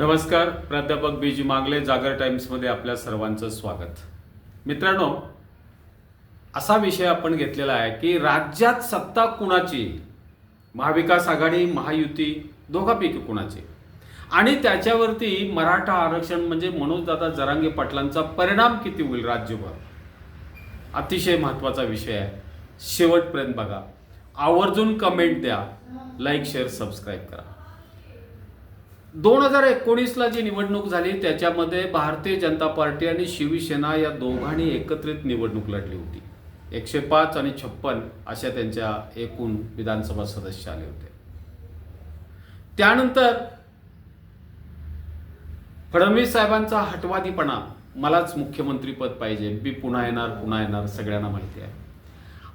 नमस्कार प्राध्यापक बीजी मांगले जागर टाइम्समध्ये आपल्या सर्वांचं स्वागत. मित्रांनो असा विषय आपण घेतलेला आहे की राज्यात सत्ता कुणाची? महाविकास आघाडी महायुती दोघापैकी कुणाची? आणि त्याच्यावरती मराठा आरक्षण म्हणजे मनोजदादा जरांगे पाटलांचा परिणाम किती होईल राज्यभर? अतिशय महत्त्वाचा विषय आहे. शेवटपर्यंत बघा. आवर्जून कमेंट द्या. लाईक शेअर सबस्क्राईब करा. दोन हजार एकोणीसला जी निवडणूक झाली त्याच्यामध्ये भारतीय जनता पार्टी आणि शिवसेना या दोघांनी एकत्रित निवडणूक लढली होती. एकशे पाच आणि छप्पन अशा त्यांच्या एकूण विधानसभा सदस्य आले होते. त्यानंतर फडणवीस साहेबांचा हटवादीपणा मलाच मुख्यमंत्रीपद पाहिजे. मी पुन्हा येणार पुन्हा येणार सगळ्यांना माहिती आहे.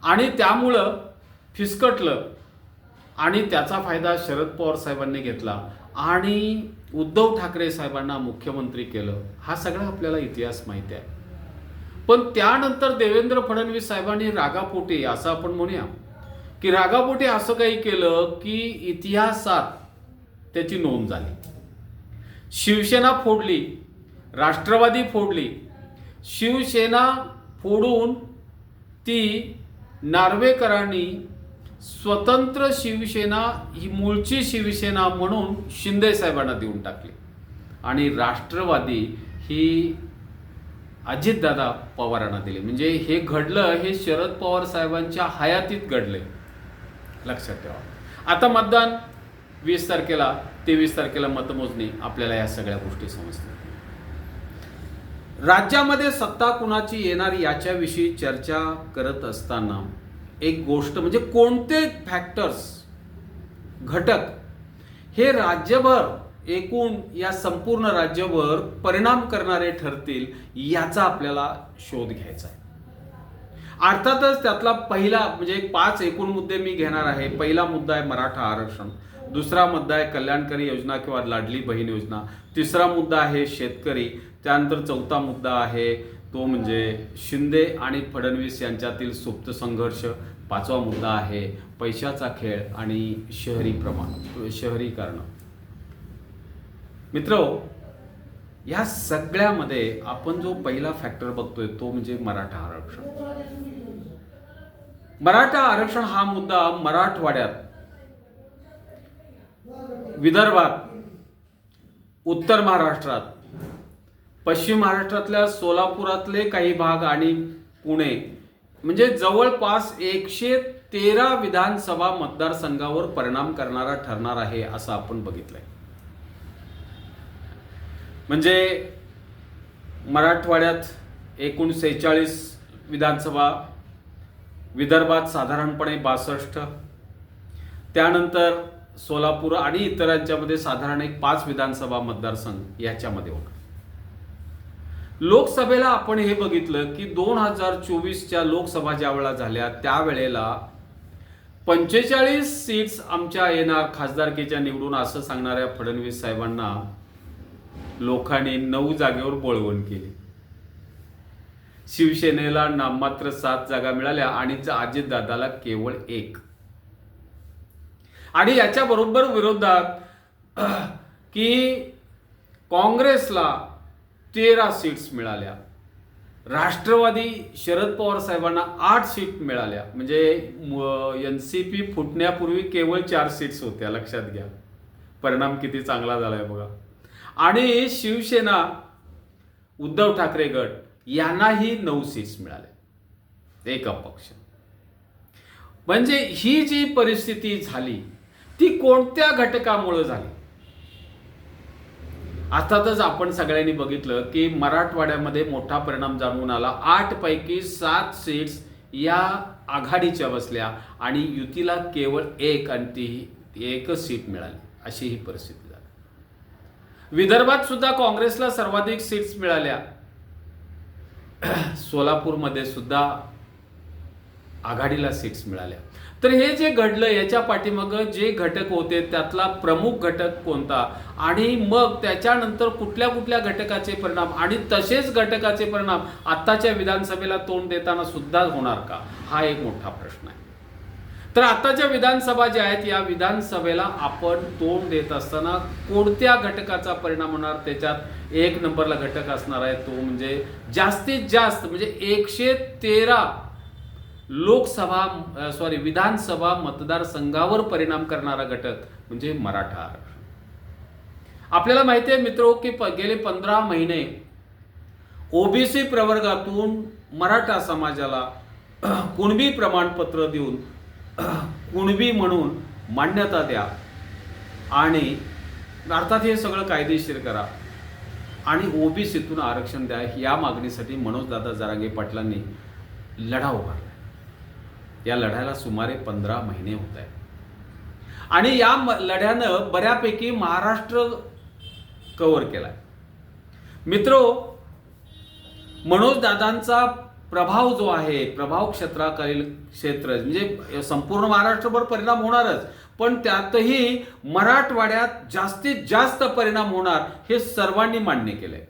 आणि त्यामुळं फिसकटलं आणि त्याचा फायदा शरद पवार साहेबांनी घेतला. आणि उद्धव ठाकरे साहेबांना मुख्यमंत्री केलं हा सगळा आपल्याला इतिहास माहिती आहे. पण त्यानंतर देवेंद्र फडणवीस साहेबांनी रागापोटी असं आपण म्हणूया की रागापोटी असं काही केलं की इतिहासात त्याची नोंद झाली. शिवसेना फोडली राष्ट्रवादी फोडली शिवसेना फोडून ती नार्वेकरांनी स्वतंत्र शिवसेना ही मूळची शिवसेना म्हणून शिंदे साहेबांना देऊन टाकली. आणि राष्ट्रवादी ही अजितदादा पवारांना दिली. म्हणजे हे घडलं हे शरद पवार साहेबांच्या हयातीत घडले लक्षात ठेवा. आता मतदान वीस तारखेला तेवीस तारखेला मतमोजणी आपल्याला या सगळ्या गोष्टी समजतात राज्यामध्ये सत्ता कुणाची येणार याच्याविषयी चर्चा करत असताना एक गोष्ट म्हणजे कोणते फॅक्टर्स घटक हे राज्यभर एकूण या संपूर्ण राज्यभर परिणाम करणारे ठरतील याचा आपल्याला शोध घ्यायचा आहे. अर्थातच त्यातला पहिला म्हणजे एक पाच एकूण मुद्दे मी घेणार आहे. पहिला मुद्दा आहे मराठा आरक्षण. दुसरा मुद्दा आहे कल्याणकारी योजना किंवा लाडली बहीण योजना. तिसरा मुद्दा आहे शेतकरी. त्यानंतर चौथा मुद्दा आहे तो म्हणजे शिंदे आणि फडणवीस यांच्यातील सुप्त संघर्ष. पाचवा मुद्दा आहे पैशाचा खेळ आणि शहरी प्रमाण शहरीकरण. मित्र या सगळ्यामध्ये आपण जो पहिला फॅक्टर बघतोय तो म्हणजे मराठा आरक्षण. मराठा आरक्षण हा मुद्दा मराठवाड्यात विदर्भात उत्तर महाराष्ट्रात पश्चिम महाराष्ट्रातल्या सोलापुरातले काही भाग आणि पुणे. म्हणजे जवळपास एकशे तेरा विधानसभा मतदारसंघावर परिणाम करणारा ठरणार आहे असं आपण बघितलंय. म्हणजे मराठवाड्यात एकूण सेहेचाळीस विधानसभा विदर्भात साधारणपणे बासष्ट त्यानंतर सोलापूर आणि इतरांच्यामध्ये साधारण एक पाच विधानसभा मतदारसंघ याच्यामध्ये होणार. लोकसभेला आपण हे बघितलं की दोन हजार चोवीसच्या लोकसभा ज्या वेळा झाल्या त्यावेळेला पंचेचाळीस सीट्स आमच्या येणार खासदारकीच्या निवडून असं सांगणाऱ्या फडणवीस साहेबांना लोकांनी नऊ जागेवर बोळवण केली. शिवसेनेला नाममात्र सात जागा मिळाल्या आणि अजितदादाला केवळ एक. आणि याच्या बरोबर विरोधात की काँग्रेसला तेरा सीट्स मिळाल्या. राष्ट्रवादी शरद पवार साहेबांना आठ सीट मिळाल्या. म्हणजे एन सी पी फुटण्यापूर्वी केवळ चार सीट्स होत्या. लक्षात घ्या. परिणाम किती चांगला झालाय बघा. आणि शिवसेना उद्धव ठाकरे गट यांनाही नऊ सीट्स मिळाल्या एक अपक्ष. म्हणजे ही जी परिस्थिती झाली ती कोणत्या घटकामुळे झाली? अर्थातच आपण सगळ्यांनी बघितलं की मराठवाड्यामध्ये मोठा परिणाम जाणून आला. आठ पैकी सात सीट्स या आघाडीच्या बसल्या आणि युतीला केवळ एक आणि ती एकच सीट मिळाली. अशी ही परिस्थिती झाली. विदर्भात सुद्धा काँग्रेसला सर्वाधिक सीट्स मिळाल्या. सोलापूरमध्ये सुद्धा आघाडीला सीट्स मिळाल्या. तर हे जे घडलं याच्या पाठीमागं जे घटक होते त्यातला प्रमुख घटक कोणता? आणि मग त्याच्यानंतर कुठल्या कुठल्या घटकाचे परिणाम? आणि तसेच घटकाचे परिणाम आत्ताच्या विधानसभेला तोंड देताना सुद्धा होणार का? हा एक मोठा प्रश्न आहे. तर आताच्या विधानसभा ज्या आहेत या विधानसभेला आपण तोंड देत असताना कोणत्या घटकाचा परिणाम होणार? त्याच्यात एक नंबरला घटक असणार आहे तो म्हणजे जास्तीत जास्त म्हणजे एकशे तेरा लोकसभा सॉरी विधानसभा मतदारसंघावर परिणाम करणारा घटक म्हणजे मराठा आरक्षण. आपल्याला माहिती आहे मित्रो की प- गेले पंधरा महिने ओबीसी प्रवर्गातून मराठा समाजाला कुणबी प्रमाणपत्र देऊन कुणबी म्हणून मान्यता द्या आणि अर्थात हे सगळं कायदेशीर करा आणि ओबीसीतून आरक्षण द्या या मागणीसाठी मनोजदादा जरांगे पाटलांनी लढा उभारला या लढ्याला सुमारे पंधरा महिने होत आहेत. आणि या लढ्यानं बऱ्यापैकी महाराष्ट्र कव्हर केलाय. मित्रो मनोज दादांचा प्रभाव जो आहे प्रभाव क्षेत्राखालील क्षेत्र म्हणजे संपूर्ण महाराष्ट्रभर परिणाम होणारच पण त्यातही मराठवाड्यात जास्तीत जास्त परिणाम होणार हे सर्वांनी मान्य केलंय.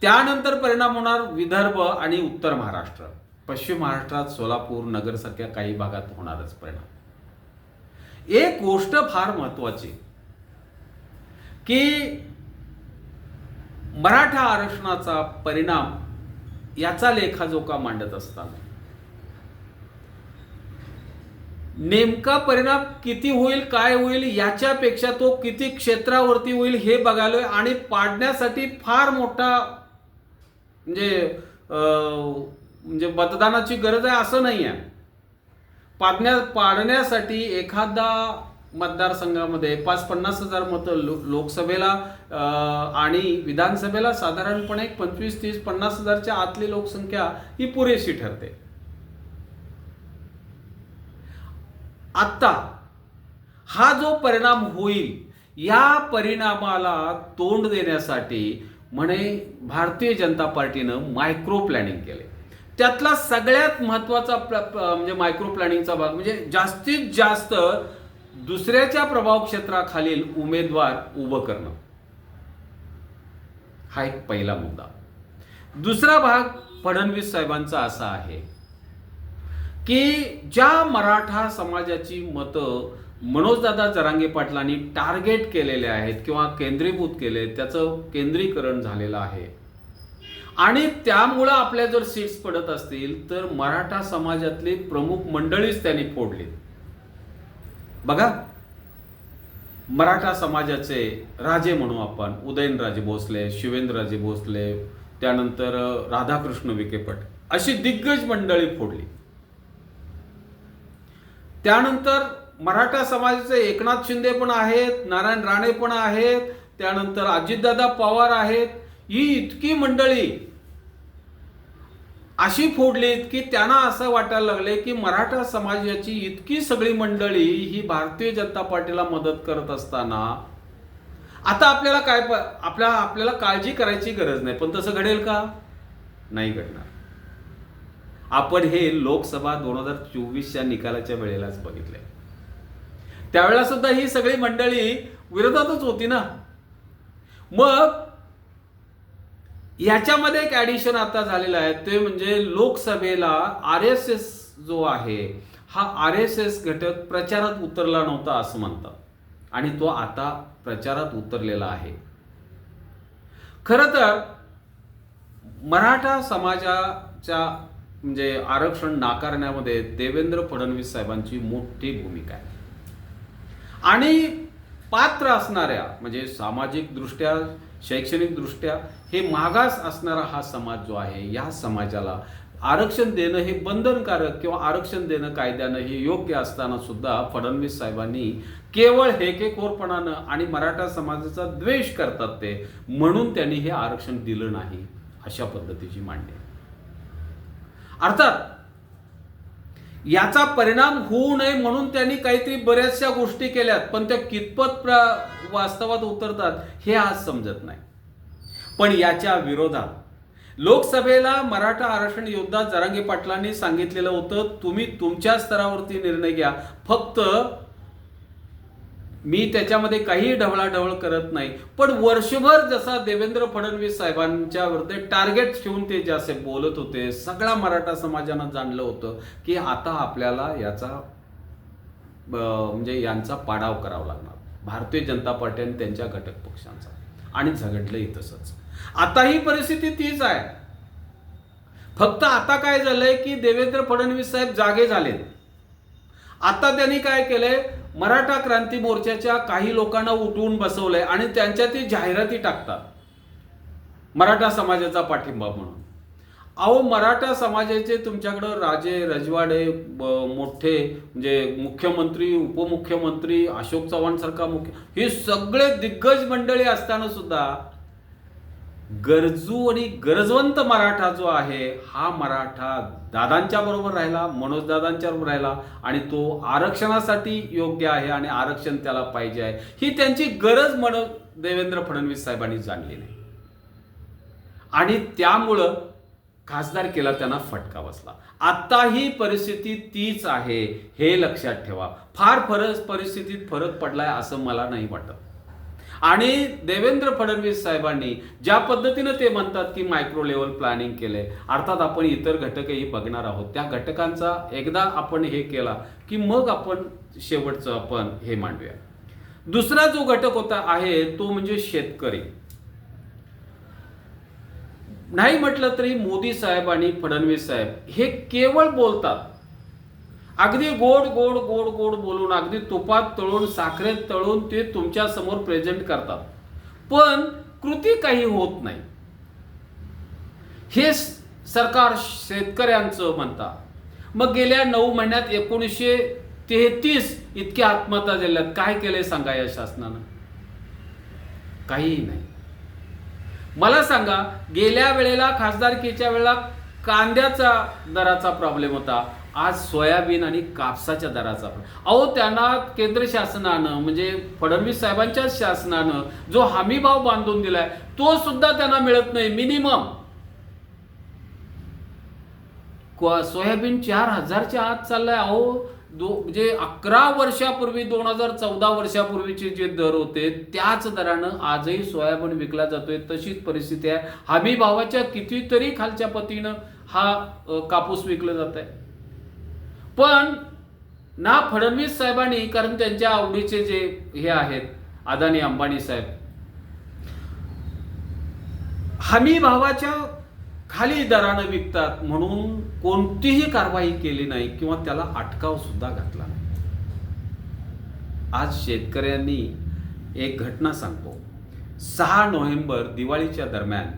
त्यानंतर परिणाम होणार विदर्भ आणि उत्तर महाराष्ट्र. पश्चिम महाराष्ट्रात सोलापूर नगरसारख्या काही भागात होणारच परिणाम. एक गोष्ट फार महत्वाची की मराठा आरक्षणाचा परिणाम याचा लेखाजोखा मांडत असताना नेमका परिणाम किती होईल काय होईल याच्यापेक्षा तो किती क्षेत्रावरती होईल हे बघायलोय आणि पाडण्यासाठी फार मोठा म्हणजे म्हणजे मतदानाची गरज आहे असं नाही आहे. पाडण्या पाडण्यासाठी एखादा मतदारसंघामध्ये पाच पन्नास हजार मतं लो, लोकसभेला आणि विधानसभेला साधारणपणे एक पंचवीस तीस पन्नास हजारच्या आतली लोकसंख्या ही पुरेशी ठरते. आत्ता हा जो परिणाम होईल या परिणामाला तोंड देण्यासाठी म्हणे भारतीय जनता पार्टीनं मायक्रो प्लॅनिंग केले त्यातला सगळ्यात महत्त्वाचा म्हणजे मायक्रो प्लॅनिंगचा भाग म्हणजे जास्तीत जास्त दुसऱ्याच्या प्रभाव क्षेत्राखालील उमेदवार उभं करणं. हा एक पहिला मुद्दा. दुसरा भाग फडणवीस साहेबांचा असा आहे की ज्या मराठा समाजाची मतं मनोजदादा जरांगे पाटलांनी टार्गेट केलेले आहेत किंवा केंद्रीभूत केले त्याचं केंद्रीकरण झालेलं आहे. आणि त्यामुळं आपल्या जर सीट्स पडत असतील तर मराठा समाजातली प्रमुख मंडळीच त्यांनी फोडली बघा मराठा समाजाचे राजे म्हणू आपण. उदयनराजे भोसले शिवेंद्रराजे भोसले त्यानंतर राधाकृष्ण विखेपट अशी दिग्गज मंडळी फोडली. त्यानंतर मराठा समाजाचे एकनाथ शिंदे पण आहेत नारायण राणे पण आहेत त्यानंतर अजितदादा पवार आहेत. ही इतकी मंडळी अशी फोडलीत की त्यांना असं वाटायला लागले की मराठा समाजाची इतकी सगळी मंडळी ही भारतीय जनता पार्टीला मदत करत असताना आता आपल्याला काय प- आपल्या आपल्याला काळजी करायची गरज नाही. पण तसं घडेल का? नाही घडणार. आपण हे लोकसभा दोन हजार चोवीसच्या निकालाच्या वेळेलाच बघितलंय. त्यावेळेला सुद्धा ही सगळी मंडळी विरोधातच होती ना. मग याच्यामध्ये एक ऍडिशन आता झालेलं आहे. ते म्हणजे लोकसभेला आर एस एस जो आहे हा आर एस एस घटक प्रचारात उतरला नव्हता असं म्हणतात. आणि तो आता प्रचारात उतरलेला आहे. खर तर मराठा समाजाच्या म्हणजे आरक्षण नाकारण्यामध्ये देवेंद्र फडणवीस साहेबांची मोठी भूमिका आहे. आणि पात्र असणाऱ्या म्हणजे सामाजिक शैक्षणिकदृष्ट्या हे मागास असणारा हा समाज जो आहे या समाजाला आरक्षण देणं हे बंधनकारक किंवा आरक्षण देणं कायद्यानं हे योग्य असताना सुद्धा फडणवीस साहेबांनी केवळ हेकेखोरपणानं आणि मराठा समाजाचा द्वेष करतात ते म्हणून त्यांनी हे आरक्षण दिलं नाही अशा पद्धतीची मांडणी अर्थात याचा परिणाम होऊ नये म्हणून त्यांनी काहीतरी बऱ्याचशा गोष्टी केल्यात पण त्या कितपत प्र वास्तवात उतरतात हे आज समजत नाही. पण याच्या विरोधात लोकसभेला मराठा आरक्षण योद्धा जरांगे पाटलांनी सांगितलेलं होतं तुम्ही तुमच्या स्तरावरती निर्णय घ्या. फक्त मी त्याच्यामध्ये काही ढवळाढवळ करत नाही. पण वर्षभर जसा देवेंद्र फडणवीस साहेबांच्या विरुद्ध टार्गेट ठेवून ते जे असे बोलत होते सगळा मराठा समाजानं जाणलं होतं की आता आपल्याला याचा म्हणजे यांचा पाडाव करावा लागणार. भारतीय जनता पार्टी आणि त्यांच्या घटक पक्षांचा. आणि झगडलंही तसंच. आता ही परिस्थिती तीच आहे. फक्त आता काय झालंय की देवेंद्र फडणवीस साहेब जागे झालेत. आता त्यांनी काय केलंय? मराठा क्रांती मोर्चाच्या काही लोकांना उठवून बसवलंय आणि त्यांच्या ती जाहिराती टाकतात. मराठा समाजाचा पाठिंबा म्हणून. अहो मराठा समाजाचे तुमच्याकडं राजे रजवाडे मोठे म्हणजे मुख्यमंत्री उपमुख्यमंत्री अशोक चव्हाण सारखा मुख्य हे सगळे दिग्गज मंडळी असताना सुद्धा गरजू आणि गरजवंत मराठा जो आहे हा मराठा दादांच्या बरोबर राहिला मनोज दादांच्या बरोबर राहिला आणि तो आरक्षणासाठी योग्य आहे आणि आरक्षण त्याला पाहिजे आहे. ही त्यांची गरज मनोज देवेंद्र फडणवीस साहेबांनी जाणली नाही आणि त्यामुळं खासदार केला त्यांना फटका बसला. आता ही परिस्थिती तीच आहे हे लक्षात ठेवा. फार फरक परिस्थितीत फरक पडलाय असं मला नाही वाटत. आणि देवेंद्र फडणवीस साहेबांनी ज्या पद्धतीनं ते म्हणतात की मायक्रो लेवल प्लॅनिंग केलंय अर्थात आपण इतर घटकही बघणार आहोत त्या घटकांचा एकदा आपण हे केला की मग आपण शेवटचं आपण हे मांडूया. दुसरा जो घटक होता आहे तो म्हणजे शेतकरी. नाही म्हटलं तरी मोदी साहेब आणि फडणवीस साहेब हे केवळ बोलतात अगदी गोड गोड गोड गोड बोलून अगदी तुपात तळून साखरेत तळून ते तुमच्यासमोर प्रेझेंट करतात. पण कृती काही होत नाही. हे सरकार शेतकऱ्यांचं म्हणतात. मग गेल्या नऊ महिन्यात एकोणीसशे तेहतीस इतक्या आत्महत्या झाल्यात काय केलंय सांगा या शासनानं? काहीही नाही. मला सांगा गेल्या वेळेला खासदारकीच्या वेळेला कांद्याचा दराचा प्रॉब्लेम होता. आज सोयाबीन आणि कापसाच्या दराचा अहो त्यांना केंद्र शासनानं म्हणजे फडणवीस साहेबांच्या शासनानं जो हमी भाव बांधून दिलाय तो सुद्धा त्यांना मिळत नाही मिनिमम. सोयाबीन चार हजारच्या आत चाललाय. अहो दो म्हणजे अकरा वर्षापूर्वी दोन हजार चौदा वर्षापूर्वीचे जे दर होते त्याच दरानं आजही सोयाबीन विकला जातोय. तशीच परिस्थिती आहे. हमी भावाच्या कितीतरी खालच्या पतीनं हा कापूस विकला जात आहे पण ना फडणवीस साहेबांनी कारण त्यांच्या आवडीचे जे हे आहेत अदानी अंबानी साहेब. हमी भावाच्या खाली दरानं विकतात म्हणून कोणतीही कारवाई केली नाही किंवा त्याला अटकाव सुद्धा घातला नाही. आज शेतकऱ्यांनी एक घटना सांगतो. सहा नोव्हेंबर दिवाळीच्या दरम्यान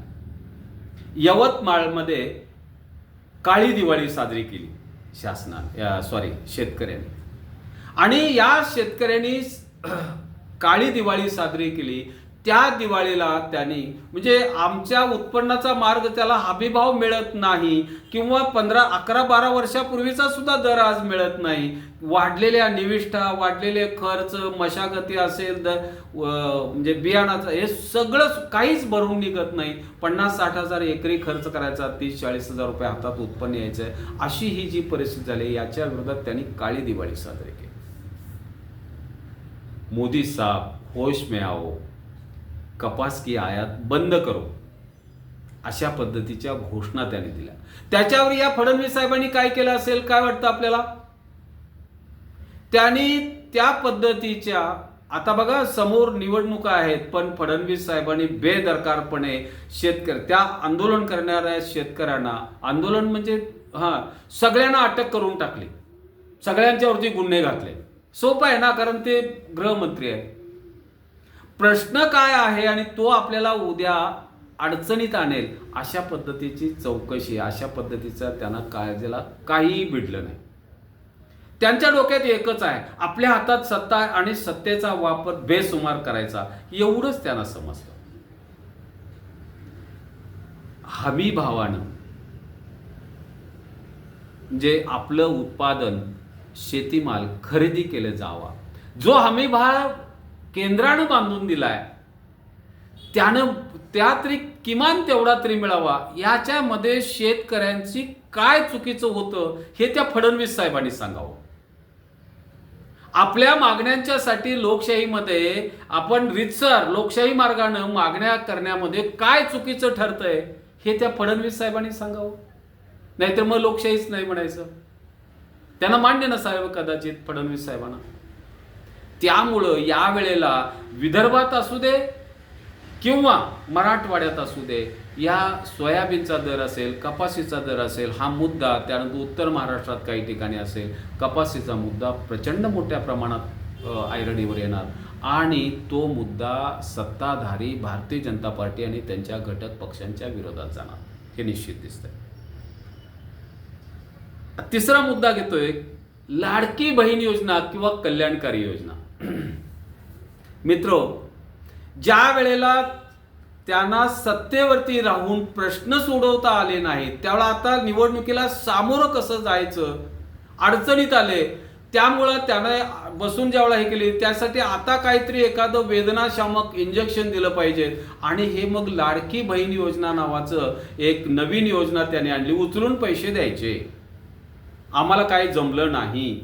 यवतमाळमध्ये काळी दिवाळी साजरी केली. शासना सॉरी शेतकऱ्यांनी. आणि या शेतकऱ्यांनी काळी दिवाळी साजरी केली. त्या दिवाळीला त्यांनी म्हणजे आमच्या उत्पन्नाचा मार्ग त्याला हमीभाव मिळत नाही किंवा पंधरा अकरा बारा वर्षापूर्वीचा सुद्धा दर आज मिळत नाही. वाढलेल्या निविष्ठा वाढलेले खर्च मशागती असेल द म्हणजे बियाणाचं हे सगळं काहीच भरून निघत नाही. पन्नास साठ हजार एकरी खर्च करायचा तीस चाळीस हजार रुपये हातात उत्पन्न यायचं आहे. अशी ही जी परिस्थिती झाली याच्या विरोधात त्यांनी काळी दिवाळी साजरी केली. मोदी साहेब होश में आओ. कपास की आयात बंद करो. अशा पद्धतीच्या घोषणा त्याने दिल्या. त्याच्यावर या फडणवीस साहेबांनी काय केलं असेल? काय वाटतं आपल्याला? त्यांनी त्या पद्धतीच्या आता बघा समोर निवडणुका आहेत पण फडणवीस साहेबांनी बेदरकारपणे शेतकरी त्या आंदोलन करणाऱ्या शेतकऱ्यांना आंदोलन म्हणजे हा सगळ्यांना अटक करून टाकली. सगळ्यांच्यावरती गुन्हे घातले. सोपं आहे ना कारण ते गृहमंत्री आहेत. प्रश्न काय आहे आणि तो आपल्याला उद्या अडचणीत आणेल अशा पद्धतीची चौकशी अशा पद्धतीचा त्यांना काळजीला काहीही भिडलं नाही. त्यांच्या डोक्यात एकच आहे आपल्या हातात सत्ता आहे आणि सत्तेचा वापर बेसुमार करायचा एवढंच त्यांना समजलं हमी भावानं जे आपलं उत्पादन शेतीमाल खरेदी केलं जावा जो हमी भाव केंद्रानं बांधून दिलाय. त्यानं त्या तरी किमान तेवढा तरी मिळावा. याच्यामध्ये शेतकऱ्यांची काय चुकीचं होतं हे त्या फडणवीस साहेबांनी सांगावं. आपल्या मागण्यांच्यासाठी लोकशाहीमध्ये आपण रितसर लोकशाही मार्गानं मागण्या करण्यामध्ये काय चुकीचं ठरतंय हे त्या फडणवीस साहेबांनी सांगावं. नाहीतर मग लोकशाहीच नाही म्हणायचं. त्यांना मान्य नसावं कदाचित फडणवीस साहेबांना. त्यामुळं या वेळेला विदर्भात असू दे किंवा मराठवाड्यात असू दे या सोयाबीनचा दर असेल कपासीचा दर असेल हा मुद्दा त्यानंतर उत्तर महाराष्ट्रात काही ठिकाणी असेल कपाशीचा मुद्दा प्रचंड मोठ्या प्रमाणात आयरणीवर ऐरणीवर येणार. आणि तो मुद्दा सत्ताधारी भारतीय जनता पार्टी आणि त्यांच्या घटक पक्षांच्या विरोधात जाणार हे निश्चित दिसतंय. तिसरा मुद्दा घेतोय लाडकी बहीण योजना किंवा कल्याणकारी योजना. मित्रो ज्या वेळेला त्यांना सत्तेवरती राहून प्रश्न सोडवता आले नाहीत त्यावेळा आता निवडणुकीला सामोरं कसं जायचं अडचणीत आले त्यामुळं त्यानं बसून ज्यावेळा हे केली त्यासाठी आता काहीतरी एखादं वेदनाशामक इंजेक्शन दिलं पाहिजे. आणि हे मग लाडकी बहीण योजना नावाचं एक नवीन योजना त्याने आणली उचलून पैसे द्यायचे. आम्हाला काही जमलं नाही.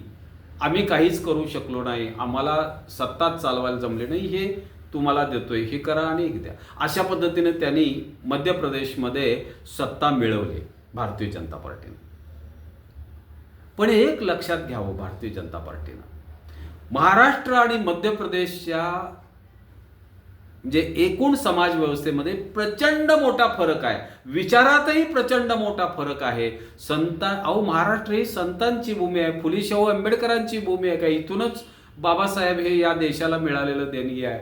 आम्ही काहीच करू शकलो नाही. आम्हाला सत्ताच चालवायला जमले नाही हे तुम्हाला देतोय. हे करा आणि एक द्या. अशा पद्धतीने त्यांनी मध्य प्रदेशमध्ये सत्ता मिळवली भारतीय जनता पार्टीनं. पण एक लक्षात घ्यावं भारतीय जनता पार्टीनं. महाराष्ट्र आणि मध्य प्रदेशच्या म्हणजे एकूण समाज व्यवस्थेमध्ये प्रचंड मोठा फरक आहे. विचारातही प्रचंड मोठा फरक आहे. संता अहो महाराष्ट्र ही संतांची भूमी आहे. फुले शाहू हो, आंबेडकरांची भूमी आहे का? इथूनच बाबासाहेब हे या देशाला मिळालेलं देणगी आहे.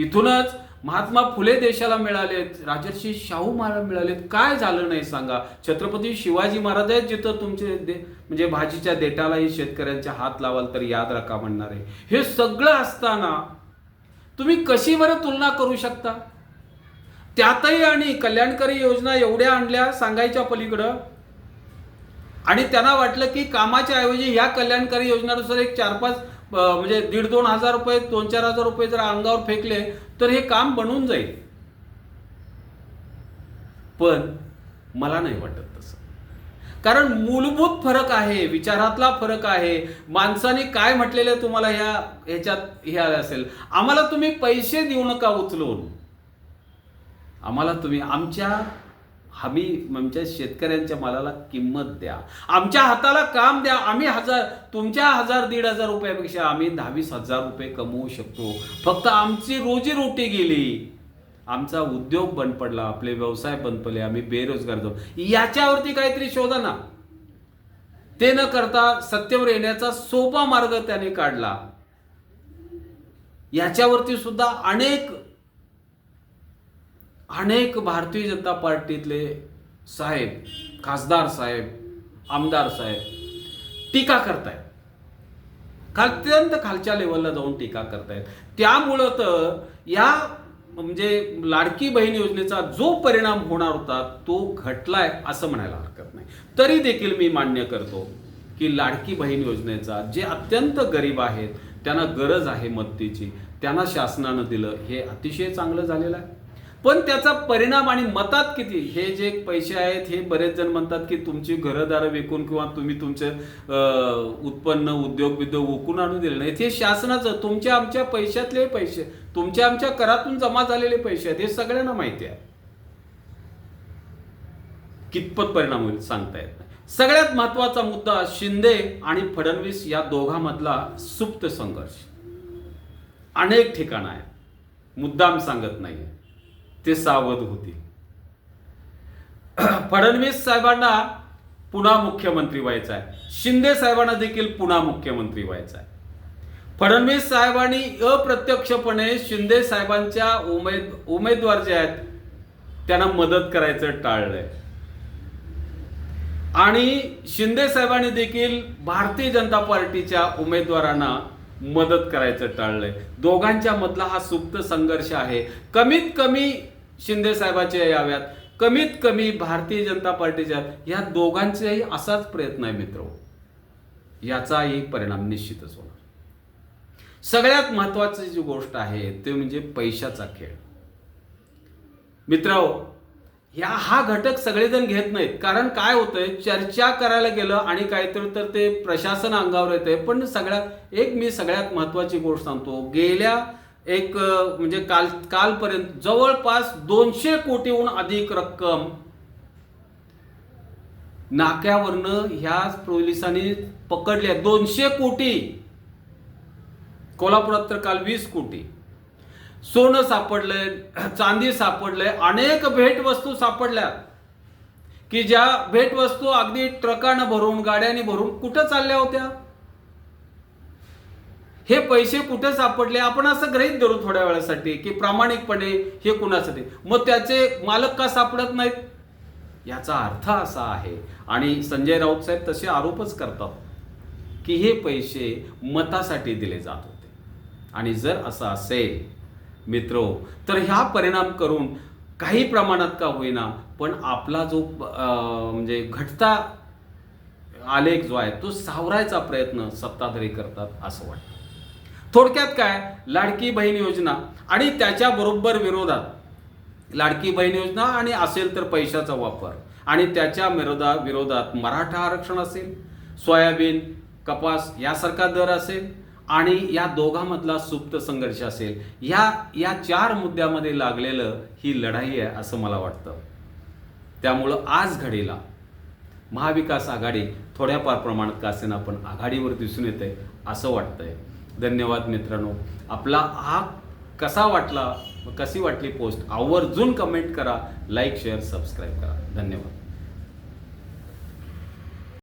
इथूनच महात्मा फुले देशाला मिळालेत राजर्षी शाहू महाराज मिळालेत काय झालं नाही सांगा. छत्रपती शिवाजी महाराज आहेत जिथं तुमचे दे म्हणजे भाजीच्या देटालाही शेतकऱ्यांच्या हात लावाल तर याद रखा म्हणणार. आहे हे सगळं असताना तुम्ही कशी बरं तुलना करू शकता? त्यातही आणि कल्याणकारी योजना एवढ्या आणल्या सांगायच्या पलीकडं. आणि त्यांना वाटलं की कामाच्या ऐवजी ह्या कल्याणकारी योजनानुसार एक चार पाच म्हणजे दीड दोन हजार रुपये दोन चार हजार रुपये जर अंगावर फेकले तर हे काम बनून जाईल. पण मला नाही वाटत. कारण मूलभूत फरक आहे विचारातला फरक आहे. माणसाने काय म्हटलेलं तुम्हाला ह्या ह्याच्यात हे आलं असेल? आम्हाला तुम्ही पैसे देऊ नका उचलून. आम्हाला तुम्ही आमच्या हमी आमच्या शेतकऱ्यांच्या मालाला किंमत द्या. आमच्या हाताला काम द्या. आम्ही हजार तुमच्या हजार दीड हजार रुपयापेक्षा आम्ही दहावीस हजार रुपये कमवू शकतो. फक्त आमची रोजी रोटी गेली. आमचा उद्योग बंद पडला आपले व्यवसाय बंद पडले आम्ही बेरोजगार जाऊ. याच्यावरती काहीतरी शोधा ना. ते न करता सत्तेवर येण्याचा सोपा मार्ग त्याने काढला. याच्यावरती सुद्धा अनेक अनेक भारतीय जनता पार्टीतले साहेब खासदार साहेब आमदार साहेब टीका करतायत. अत्यंत खालच्या लेवलला जाऊन टीका करतायत. त्यामुळं तर या म्हणजे लाडकी बहीण योजनेचा जो परिणाम होणार होता तो घटलाय असं म्हणायला हरकत नाही. तरी देखील मी मान्य करतो की लाडकी बहीण योजनेचा जे अत्यंत गरीब आहेत त्यांना गरज आहे मदतीची. त्यांना शासनानं दिलं हे अतिशय चांगलं झालेलं आहे. पण त्याचा परिणाम आणि मतात किती? हे जे पैसे आहेत हे बरेच जण म्हणतात की तुमची घरदारं विकून किंवा तुम्ही तुमचे उत्पन्न उद्योग बिद्योग विकून आणून दिले नाहीत. हे शासनाचं तुमच्या आमच्या पैशातले पैसे. तुमच्या आमच्या करातून जमा झालेले पैसे आहेत हे सगळ्यांना माहिती आहे. कितपत परिणाम होईल सांगता येत नाही. सगळ्यात महत्त्वाचा मुद्दा शिंदे आणि फडणवीस या दोघांमधला सुप्त संघर्ष. अनेक ठिकाण आहे मुद्दाम सांगत नाही ते सावध होतील. फडणवीस साहेबांना पुन्हा मुख्यमंत्री व्हायचा आहे. शिंदे साहेबांना देखील पुन्हा मुख्यमंत्री व्हायचा आहे. फडणवीस साहेबांनी अप्रत्यक्षपणे शिंदे साहेबांच्या उमेद उमेदवार जे आहेत त्यांना मदत करायचं टाळलंय. आणि शिंदे साहेबांनी देखील भारतीय जनता पार्टीच्या उमेदवारांना मदत करायचं टाळलंय. दोघांच्या मधला हा सुप्त संघर्ष आहे. कमीत कमी शिंदे साहेबांच्या याव्यात. कमीत कमी भारतीय जनता पार्टीच्या या दोघांचाही असाच प्रयत्न आहे मित्र. याचाही परिणाम निश्चितच होणार. सगळ्यात महत्वाची जी गोष्ट आहे ते म्हणजे पैशाचा खेळ. मित्रांनो ह्या हा घटक सगळेजण घेत नाहीत. कारण काय होतंय चर्चा करायला गेलं आणि काहीतरी तर ते प्रशासन अंगावर येते पण सगळ्यात एक मी सगळ्यात महत्वाची गोष्ट सांगतो. गेल्या एक म्हणजे काल कालपर्यंत जवळपास दोनशे कोटीहून अधिक रक्कम नाक्यावरनं ह्या पोलिसांनी पकडल्या दोनशे कोटी! कोल्हापुरात तर काल वीस कोटी. सोनं सापडलंय चांदी सापडलंय अनेक भेटवस्तू सापडल्या. की ज्या भेटवस्तू अगदी ट्रकानं भरून गाड्याने भरून कुठं चालल्या होत्या? हे पैसे कुठे सापडले? आपण असं गृहीत धरू थोड्या वेळासाठी की प्रामाणिकपणे हे कुणासाठी? मग त्याचे मालक का सापडत नाहीत? याचा अर्थ असा आहे आणि संजय राऊत साहेब तसे आरोपच करतात की हे पैसे मतासाठी दिले जात आणि जर असं असेल मित्रो तर ह्या परिणाम करून काही प्रमाणात का होईना पण आपला जो म्हणजे घटता आलेख जो आहे तो सावरायचा प्रयत्न सत्ताधारी करतात असं वाटतं. थोडक्यात काय? लाडकी बहीण योजना आणि त्याच्याबरोबर विरोधात. लाडकी बहीण योजना आणि असेल तर पैशाचा वापर. आणि त्याच्या विरोधा विरोधात मराठा आरक्षण असेल सोयाबीन कपास यासारखा दर असेल आणि या दोघांमधला सुप्त संघर्ष असेल. ह्या या चार मुद्द्यामध्ये लागलेलं ही लढाई आहे असं मला वाटतं. त्यामुळं आज घडीला महाविकास आघाडी थोड्याफार प्रमाणात का असेना पण आघाडीवर दिसून येते असं वाटतंय. धन्यवाद मित्रांनो. आपला हा कसा वाटला कशी वाटली पोस्ट? आवर्जून कमेंट करा लाईक शेअर सबस्क्राईब करा. धन्यवाद.